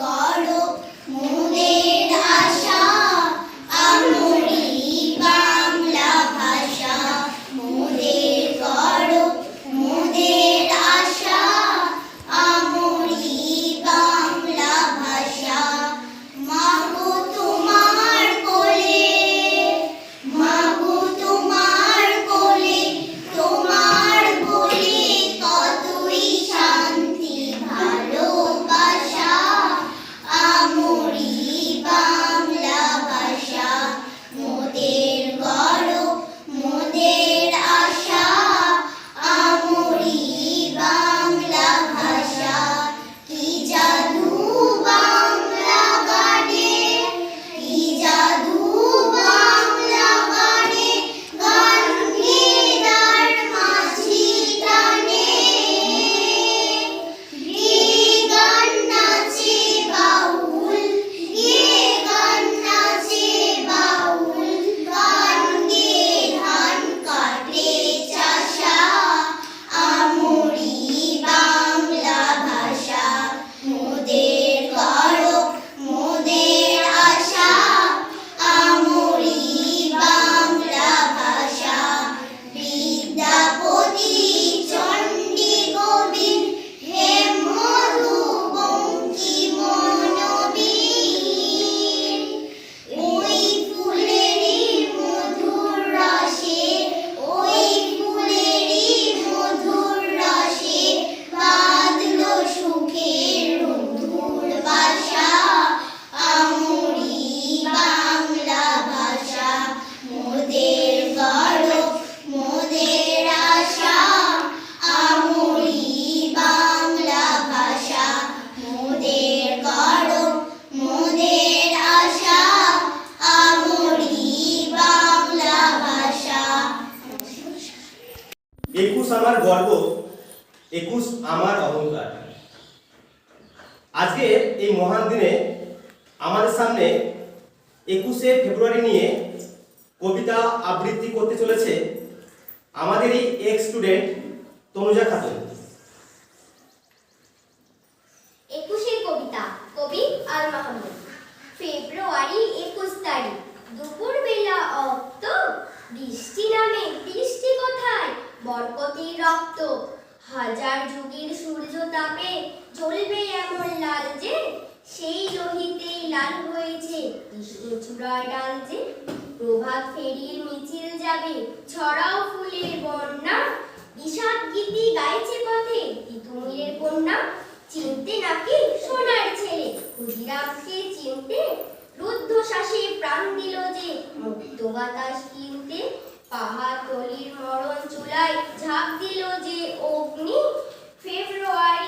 God. একুশ আমার গর্ব, একুশ আমার অহংকার। আজকে এই মহান দিনে আমাদের সামনে একুশে ফেব্রুয়ারি নিয়ে কবিতা আবৃত্তি করতে চলেছে আমাদের এই এক স্টুডেন্ট তনুজা খাতুন। হাজার যুগের সূর্য তাপে জ্বলবে এমন লাল যে, সেই লোহিতেই লাল হয়েছে। কৃষ্ণচূড়ার ডাল যে প্রভাত ফেরির মিছিল যাবে, ছড়াও ফুলের বন্যা। বিষাদ গীতি গাইছে পথে, তিতুমিরের কন্যা। চিনতে নাকি সোনার ছেলে? ক্ষুদিরামকে চিনতে রুদ্ধ শ্বাসে প্রাণ দিল যে, মুক্ত বাতাস কিনতে পাহাড় তলির মরণ চুলায় ঝাঁপ দিল যে অগ্নি। ফেব্রুয়ারি